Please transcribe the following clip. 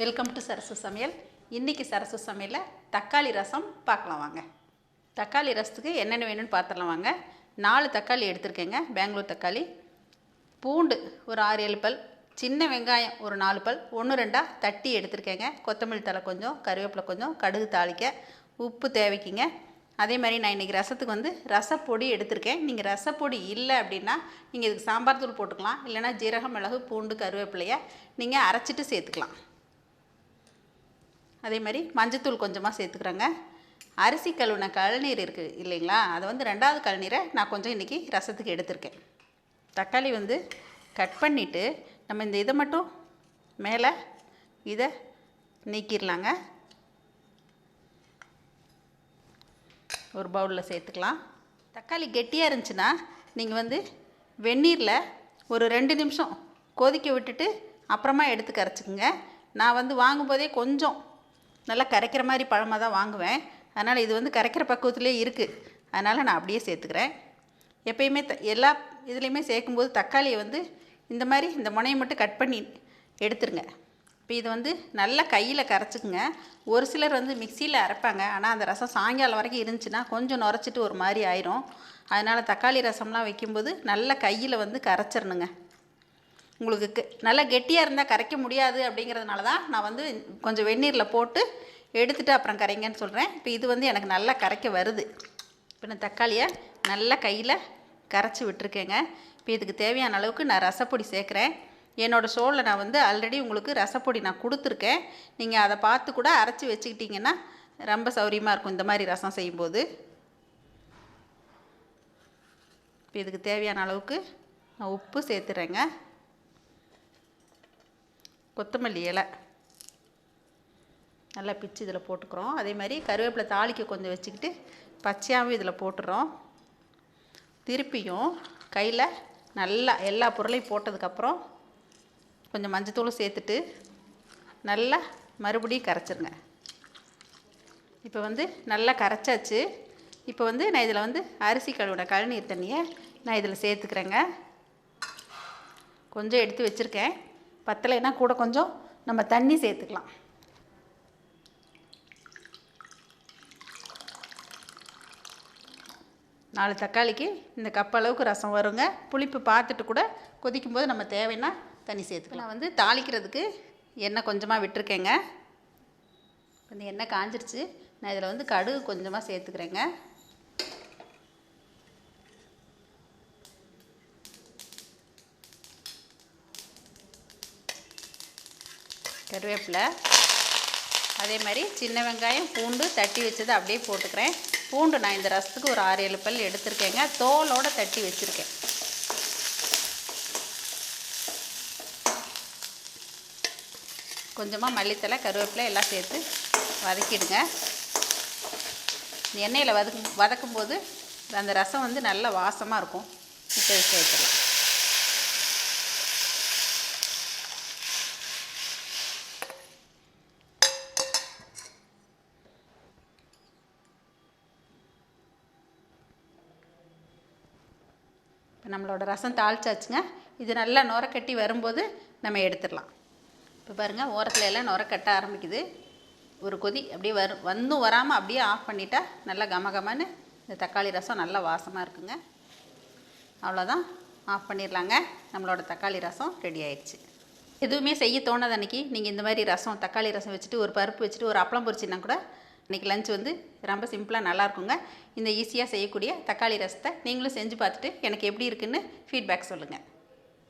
Welcome to Sarasu சமையல். இன்றைக்கி சரசு சமையலில் தக்காளி ரசம் பார்க்கலாம் வாங்க. தக்காளி ரசத்துக்கு என்னென்ன வேணும்னு பார்த்துடலாம் வாங்க. நாலு தக்காளி எடுத்திருக்கேங்க. பெங்களூர் தக்காளி. பூண்டு ஒரு ஆறு ஏழு பல். சின்ன வெங்காயம் ஒரு நாலு பல். ஒன்று ரெண்டாக தட்டி எடுத்திருக்கேங்க. கொத்தமல்லி தழை கொஞ்சம் கருவேப்பிலை கொஞ்சம் கடுகு தாளிக்க உப்பு தேவைக்குங்க. அதே மாதிரி நான் இன்றைக்கி ரசத்துக்கு வந்து ரசப்பொடி எடுத்திருக்கேன். நீங்கள் ரசப்பொடி இல்லை அப்படின்னா நீங்கள் இதுக்கு சாம்பார் தூள் போட்டுக்கலாம். இல்லைன்னா ஜீரகம் மிளகு பூண்டு கருவேப்பிலையை நீங்கள் அரைச்சிட்டு சேர்த்துக்கலாம். அதே மாதிரி மஞ்சத்தூள் கொஞ்சமாக சேர்த்துக்கிறேங்க. அரிசி கழுவின கழநீர் இருக்குது இல்லைங்களா? அதை வந்து ரெண்டாவது கழநீரை நான் கொஞ்சம் இன்றைக்கி ரசத்துக்கு எடுத்திருக்கேன். தக்காளி வந்து கட் பண்ணிவிட்டு நம்ம இந்த இதை மட்டும் மேலே இதை நீக்கிடலாங்க ஒரு பவுலில் சேர்த்துக்கலாம். தக்காளி கெட்டியாக இருந்துச்சுன்னா நீங்கள் வந்து வெந்நீரில் ஒரு ரெண்டு நிமிஷம் கொதிக்க விட்டுட்டு அப்புறமா எடுத்து கரைச்சிக்கோங்க. நான் வந்து வாங்கும்போதே கொஞ்சம் நல்லா கரைக்கிற மாதிரி பழமாக தான் வாங்குவேன். அதனால் இது வந்து கரைக்கிற பக்குவத்திலே இருக்குது அதனால் நான் அப்படியே சேர்த்துக்கிறேன். எப்பயுமே த எல்லா இதுலேயுமே சேர்க்கும்போது தக்காளியை வந்து இந்த மாதிரி இந்த முனையை மட்டும் கட் பண்ணி எடுத்துருங்க. இப்போ இது வந்து நல்லா கையில் கரைச்சிக்குங்க. ஒரு சிலர் வந்து மிக்சியில் அரைப்பாங்க. ஆனால் அந்த ரசம் சாயங்காலம் வரைக்கும் இருந்துச்சுன்னா கொஞ்சம் நுரைச்சிட்டு ஒரு மாதிரி ஆயிரும். அதனால் தக்காளி ரசம்லாம் வைக்கும்போது நல்லா கையில் வந்து கரைச்சிடணுங்க உங்களுக்கு கெ- நல்லா கெட்டியாக இருந்தால் கரைக்க முடியாது அப்படிங்கிறதுனால தான் நான் வந்து கொஞ்சம் வெந்நீரில் போட்டு எடுத்துகிட்டு அப்புறம் கரைங்கன்னு சொல்கிறேன் இப்போ இது வந்து எனக்கு நல்லா கரைக்க வருது. இப்போ நான் தக்காளியை நல்லா கையில் கரைச்சி விட்டுருக்கேங்க. இப்போ இதுக்கு தேவையான அளவுக்கு நான் ரசப்பொடி சேர்க்குறேன். என்னோடய ஷோவில் நான் வந்து ஆல்ரெடி உங்களுக்கு ரசப்பொடி நான் கொடுத்துருக்கேன். நீங்கள் அதை பார்த்து கூட அரைச்சி வச்சுக்கிட்டிங்கன்னா ரொம்ப சௌரியமாக இருக்கும் இந்த மாதிரி ரசம் செய்யும்போது. இப்போ இதுக்கு தேவையான அளவுக்கு நான் உப்பு சேர்த்துறேங்க. கொத்தமல்லி இலை. நல்லா பிச்சு இதில் போட்டுக்கிறோம். அதே மாதிரி கருவேப்பிலை தாளிக்க கொஞ்சம் வச்சுக்கிட்டு பச்சையாகவும் இதில் போட்டுறோம். திருப்பியும் கையில் நல்லா எல்லா பொருளையும் போட்டதுக்கப்புறம் கொஞ்சம் மஞ்சத்தூளும் சேர்த்துட்டு நல்லா மறுபடியும் கரைச்சிருங்க. இப்போ வந்து நல்லா கரைச்சாச்சு. இப்போ வந்து நான் இதில் வந்து அரிசி கழுவின கழுநீர் தண்ணியை நான் இதில் சேர்த்துக்கிறேங்க. கொஞ்சம் எடுத்து வச்சுருக்கேன். பத்தலைன்னா கூட கொஞ்சம் நம்ம தண்ணி சேர்த்துக்கலாம். நாலு தக்காளிக்கு இந்த கப் அளவுக்கு ரசம் வருங்க. புளிப்பு பார்த்துட்டு கூட கொதிக்கும்போது நம்ம தேவைன்னா தண்ணி சேர்த்துக்கலாம். நான் வந்து தாளிக்கிறதுக்கு எண்ணெய் கொஞ்சமாக விட்டுருக்கேங்க. இந்த எண்ணெய் காஞ்சிருச்சு. நான் இதில் வந்து கடுகு கொஞ்சமாக சேர்த்துக்கிறேங்க. கருவேப்பிலை. அதே மாதிரி சின்ன வெங்காயம் பூண்டு தட்டி வச்சதை அப்படியே போட்டுக்கிறேன். பூண்டு நான் இந்த ரசத்துக்கு ஒரு ஆறு ஏழு பல் எடுத்திருக்கேங்க. தோலோடு தட்டி வச்சுருக்கேன். கொஞ்சமாக மல்லித்தலை கருவேப்பிலை எல்லாம் சேர்த்து வதக்கிடுங்க. இந்த எண்ணெயில் வதக்கும் வதக்கும்போது அந்த ரசம் வந்து நல்ல வாசமாக இருக்கும். இப்போ சேர்த்துடலாம். நம்மளோட ரசம் தாளிச்சாச்சுங்க. இது நல்லா நுரக்கட்டி வரும்போது நம்ம எடுத்துடலாம். இப்போ பாருங்கள் ஓரத்தில் எல்லாம் நுரக்கட்ட ஆரம்பிக்குது. ஒரு கொதி அப்படியே வரும் வந்தும் வராமல் அப்படியே ஆஃப் பண்ணிட்டா நல்லா கம கமன்னு இந்த தக்காளி ரசம் நல்லா வாசமாக இருக்குங்க. அவ்வளோதான் ஆஃப் பண்ணிடலாங்க. நம்மளோட தக்காளி ரசம் ரெடி ஆயிடுச்சு. எதுவுமே செய்ய தோணாத அன்றைக்கி நீங்கள் இந்த மாதிரி ரசம் தக்காளி ரசம் வச்சுட்டு ஒரு பருப்பு வச்சுட்டு ஒரு அப்பளம் பொரிச்சின்னா கூட இன்றைக்கி லஞ்ச் வந்து ரொம்ப சிம்பிளாக நல்லா இருக்குங்க. இந்த ஈஸியாக செய்யக்கூடிய தக்காளி ரசத்தை நீங்களும் செஞ்சு பார்த்துட்டு எனக்கு எப்படி இருக்குன்னு ஃபீட்பேக் சொல்லுங்கள்